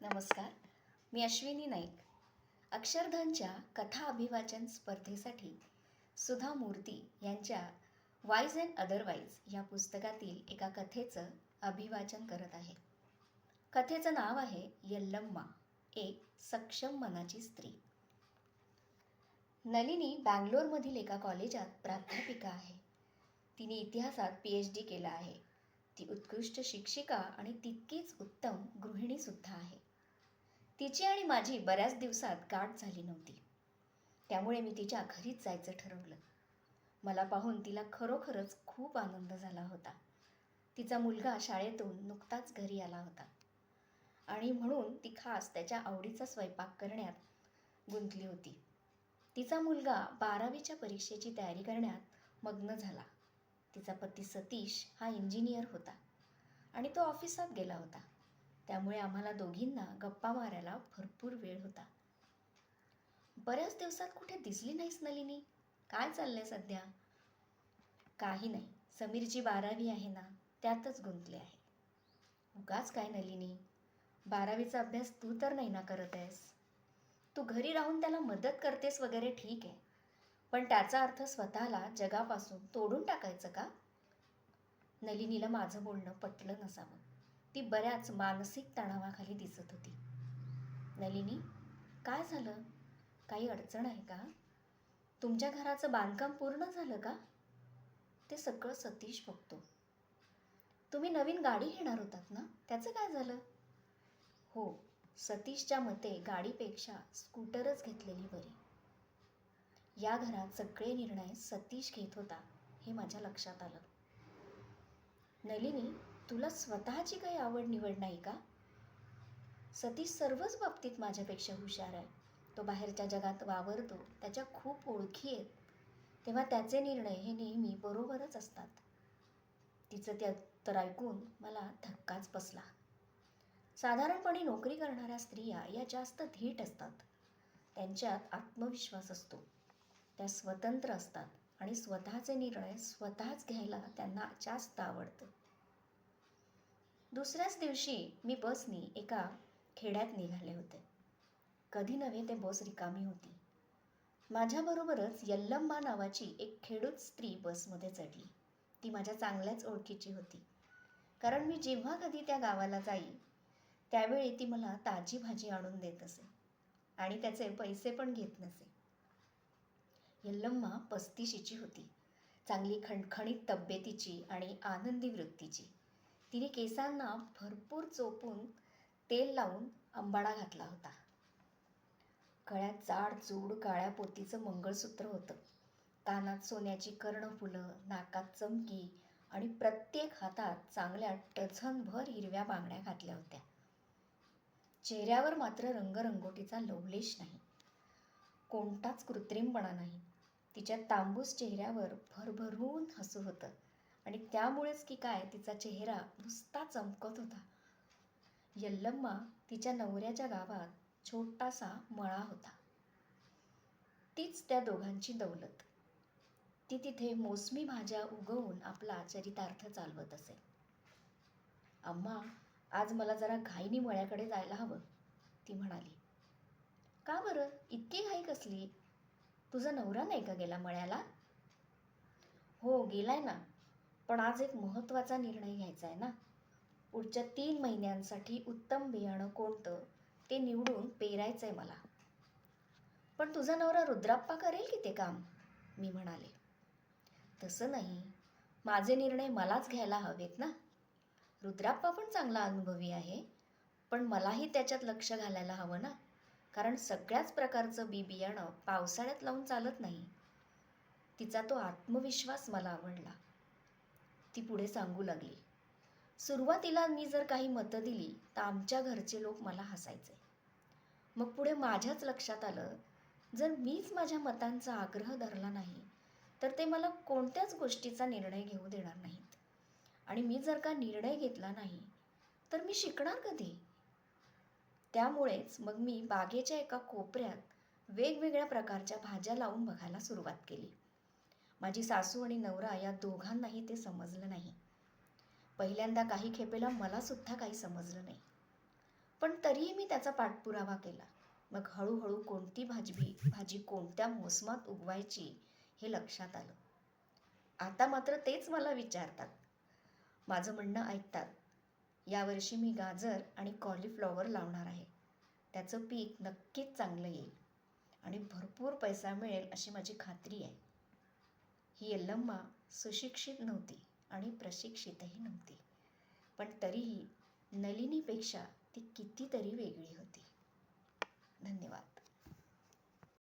नमस्कार. मी अश्विनी नाईक. अक्षरधनच्या कथा अभिवाचन स्पर्धेसाठी सुधा मूर्ती यांच्या वाईज अँड अदरवाईज या पुस्तकातील एका कथेचं अभिवाचन करत आहे. कथेचं नाव आहे यल्लम्मा एक सक्षम मनाची स्त्री. नलिनी बँगलोरमधील एका कॉलेजात प्राध्यापिका आहे. तिने इतिहासात पी एच डी केला आहे. ती उत्कृष्ट शिक्षिका आणि तितकीच उत्तम गृहिणीसुद्धा आहे. तिची आणि माझी बऱ्याच दिवसात गाठ झाली नव्हती. त्यामुळे मी तिच्या घरीच जायचं ठरवलं. मला पाहून तिला खरोखरच खूप आनंद झाला होता. तिचा मुलगा शाळेतून नुकताच घरी आला होता. आणि म्हणून ती खास त्याच्या आवडीचा स्वयंपाक करण्यात गुंतली होती. तिचा मुलगा बारावीच्या परीक्षेची तयारी करण्यात मग्न झाला. तिचा पती सतीश हा इंजिनियर होता आणि तो ऑफिसात गेला होता. त्यामुळे आम्हाला दोघींना गप्पा मारायला भरपूर वेळ होता. बऱ्याच दिवसात कुठे दिसली नाहीस नलिनी. काय चाललंय सध्या? काही नाही. समीरची बारावी आहे ना त्यातच गुंतले आहे. उगाच काय नलिनी. बारावीचा अभ्यास तू तर नाही ना करत आहेस. तू घरी राहून त्याला मदत करतेस वगैरे ठीक आहे. पण त्याचा अर्थ स्वतःला जगापासून तोडून टाकायचं का? नलिनीला माझं बोलणं पटलं नसावं. ती बऱ्याच मानसिक तणावाखाली दिसत होती. नलिनी काय झालं? काही अडचण आहे का? तुमच्या घराचं बांधकाम पूर्ण झालं का? ते सगळं सतीश बघतो. तुम्ही नवीन गाडी घेणार होतात ना? त्याचं काय झालं? हो सतीशच्या मते गाडीपेक्षा स्कूटरच घेतलेली बरी. या घरात सगळे निर्णय सतीश घेत होता हे माझ्या लक्षात आलं. नलिनी तुला स्वतःची काही आवड निवड नाही का? सतीश सर्वच बाबतीत माझ्यापेक्षा हुशार आहे. तो बाहेरच्या जगात वावरतो त्याच्या खूप ओळखी आहेत. तेव्हा त्याचे निर्णय हे नेहमी बरोबरच असतात. तिचं त्या तर ऐकून मला धक्काच बसला. साधारणपणे नोकरी करणाऱ्या स्त्रिया या जास्त धीट असतात. त्यांच्यात आत्मविश्वास असतो. त्या स्वतंत्र असतात आणि स्वतःचे निर्णय स्वतःच घ्यायला त्यांना जास्त आवडतं. दुसऱ्याच दिवशी मी बसनी एका खेड्यात निघाले होते. कधी नव्हे ते बस रिकामी होती. माझ्याबरोबरच यल्लम्मा नावाची एक खेडूत स्त्री बसमध्ये चढली. ती माझ्या चांगल्याच ओळखीची होती. कारण मी जेव्हा कधी त्या गावाला जाई त्यावेळी ती मला ताजी भाजी आणून देत असे आणि त्याचे पैसे पण घेत नसे. यल्लम्मा पस्तीशीची होती. चांगली खणखणीत तब्येतीची आणि आनंदी वृत्तीची. तिने केसांना भरपूर चोपून तेल लावून अंबाडा घातला होता. गळ्यात जाड जूड काळ्या पोतीचं मंगळसूत्र होतं. कानात सोन्याची कर्णफुलं नाकात चमकी आणि प्रत्येक हातात चांगल्या टझनभर हिरव्या बांगड्या घातल्या होत्या. चेहऱ्यावर मात्र रंगरंगोटीचा लवलेश नाही. कोणताच कृत्रिमपणा नाही. तिच्या तांबूस चेहऱ्यावर भरभरून हसू होतं. आणि त्यामुळेच की काय तिचा चेहरा नुसता चमकत होता. यल्लम्मा तिच्या नवऱ्याच्या गावात छोटासा मळा होता. तीच त्या दोघांची दौलत. ती तिथे मोसमी भाज्या उगवून आपला चरितार्थ चालवत असे. अम्मा आज मला जरा घाईनी मळ्याकडे जायला हवं ती म्हणाली. का बरं? इतकी घाई कसली? तुझा नवरा नाही का गेला मळ्याला? हो गेलाय ना. पण आज एक महत्त्वाचा निर्णय घ्यायचा आहे ना. पुढच्या तीन महिन्यांसाठी उत्तम बियाणं कोणतं? ते निवडून पेरायचं आहे मला. पण तुझा नवरा रुद्राप्पा करेल की ते काम? मी म्हणाले. तसं नाही. माझे निर्णय मलाच घ्यायला हवेत ना. रुद्राप्पा पण चांगला अनुभवी आहे. पण मलाही त्याच्यात लक्ष घालायला हवं ना. कारण सगळ्याच प्रकारचं बी बियाणं पावसाळ्यात लावून चालत नाही. तिचा तो आत्मविश्वास मला आवडला. ती पुढे सांगू लागली. सुरुवातीला मी जर काही मतं दिली तर आमच्या घरचे लोक मला हसायचे. मग पुढे माझ्याच लक्षात आलं जर मीच माझ्या मतांचा आग्रह धरला नाही तर ते मला कोणत्याच गोष्टीचा निर्णय घेऊ देणार नाहीत. आणि मी जर का निर्णय घेतला नाही तर मी शिकणार कधी? त्यामुळेच मग मी बागेच्या एका कोपऱ्यात वेगवेगळ्या प्रकारच्या भाज्या लावून बघायला सुरुवात केली. माझी सासू आणि नवरा या दोघांनाही ते समजलं नाही. पहिल्यांदा काही खेपेला मलासुद्धा काही समजलं नाही. पण तरीही मी त्याचा पाठपुरावा केला. मग हळूहळू कोणती भाजी भाजी कोणत्या मोसमात उगवायची हे लक्षात आलं. आता मात्र तेच मला विचारतात. माझं म्हणणं ऐकतात. यावर्षी मी गाजर आणि कॉलीफ्लॉवर लावणार आहे. त्याचं पीक नक्कीच चांगलं येईल. आणि भरपूर पैसा मिळेल अशी माझी खात्री आहे. ही यल्लम्मा सुशिक्षित नव्हती आणि प्रशिक्षितही नव्हती. पण तरीही नलिनीपेक्षा ती कितीतरी वेगळी होती. धन्यवाद.